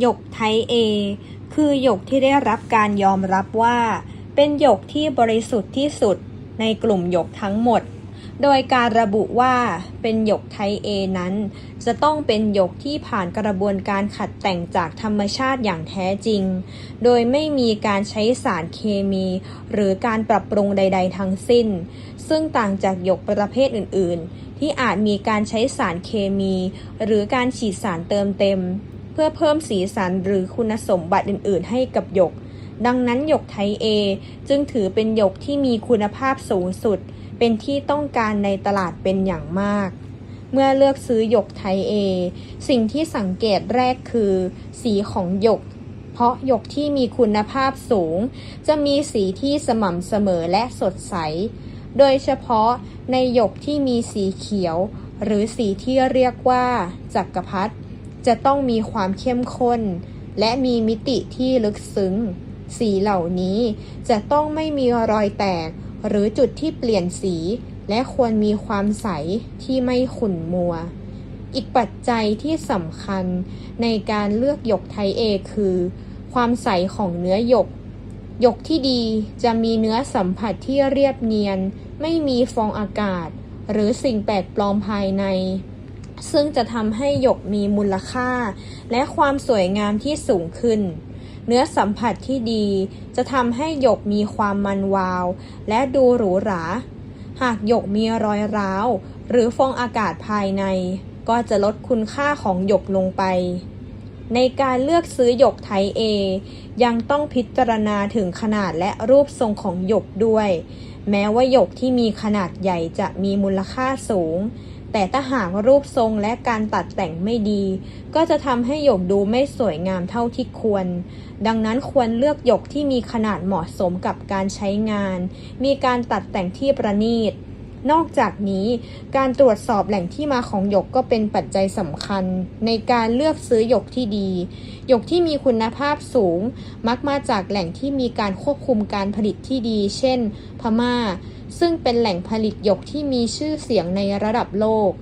หยกไทยเอคือหยกที่ได้รับการยอมรับว่า เป็นหยกที่บริสุทธิ์ที่สุดในกลุ่มหยกทั้งหมด โดยการระบุว่าเป็นหยกไทยเอนั้น จะต้องเป็นหยกที่ผ่านกระบวนการขัดแต่งจากธรรมชาติอย่างแท้จริง โดยไม่มีการใช้สารเคมี หรือการปรับปรุงใด ๆ ทั้งสิ้น ซึ่งต่างจากหยกประเภทอื่น ๆ ที่อาจมีการใช้สารเคมี หรือการฉีดสารเติมเต็ม พื่อเพิ่มสีสันหรือคุณสมบัติอื่น ๆ ให้กับหยก ดังนั้นหยกไทยเอจึงถือเป็นหยกที่มีคุณภาพสูงสุด เป็นที่ต้องการในตลาดเป็นอย่างมาก เมื่อเลือกซื้อหยกไทยเอสิ่งที่สังเกตแรกคือ สีของหยก เพราะหยกที่มีคุณภาพสูง จะมีสีที่สม่ำเสมอและสดใส โดยเฉพาะในหยกที่มีสีเขียว หรือสีที่เรียกว่าจักรพรรดิ จะต้องมีความเข้มข้น และมีมิติที่ลึกซึ้ง สีเหล่านี้จะต้องไม่มีรอยแตก หรือจุดที่เปลี่ยนสี และควรมีความใสที่ไม่ขุ่นมัว อีกปัจจัยที่สำคัญในการเลือกหยกไทยเอคือ ความใสของเนื้อหยกหยกที่ดีจะมีเนื้อสัมผัสที่เรียบเนียน ไม่มีฟองอากาศ หรือสิ่งแปลกปลอมภายใน ซึ่งจะทำให้หยกมีมูลค่า และความสวยงามที่สูงขึ้น เนื้อสัมผัสที่ดีจะทำให้หยกมีความมันวาว และดูหรูหรา หากหยกมีรอยร้าว หรือฟองอากาศภายใน ก็จะลดคุณค่าของหยกลงไป ในการเลือกซื้อหยกไทยเอยังต้องพิจารณาถึงขนาดและรูปทรงของหยกด้วย แม้ว่าหยกที่มีขนาดใหญ่จะมีมูลค่าสูง แต่ถ้าหากรูปทรงและการตัดแต่งไม่ดี ก็จะทำให้หยกดูไม่สวยงามเท่าที่ควร ดังนั้นควรเลือกหยกที่มีขนาดเหมาะสมกับการใช้งาน มีการตัดแต่งที่ประณีต นอกจากนี้การตรวจสอบแหล่งที่มาของหยกก็เป็นปัจจัยสำคัญ ในการเลือกซื้อหยกที่ดี หยกที่มีคุณภาพสูง มักมาจากแหล่งที่มีการควบคุมการผลิตที่ดี เช่น พม่า ซึ่งเป็นแหล่งผลิตหยกที่มีชื่อเสียงในระดับโลก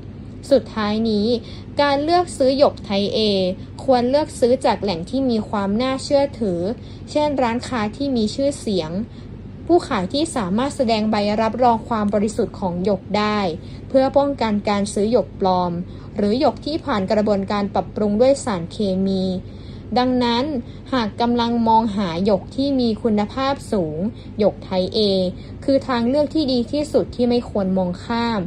สุดท้ายนี้ การเลือกซื้อหยกไทยเอควรเลือกซื้อจากแหล่งที่มีความน่าเชื่อถือ เช่น ร้านค้าที่มีชื่อเสียง ผู้ขายที่สามารถแสดงใบรับรองความบริสุทธิ์ของหยกได้ เพื่อป้องกันการซื้อหยกปลอม หรือหยกที่ผ่านกระบวนการปรับปรุงด้วยสารเคมี ดังนั้นหากกำลังมองหาหยกที่มีคุณภาพสูง หยกไทยเอคือทางเลือกที่ดีที่สุดที่ไม่ควรมองข้าม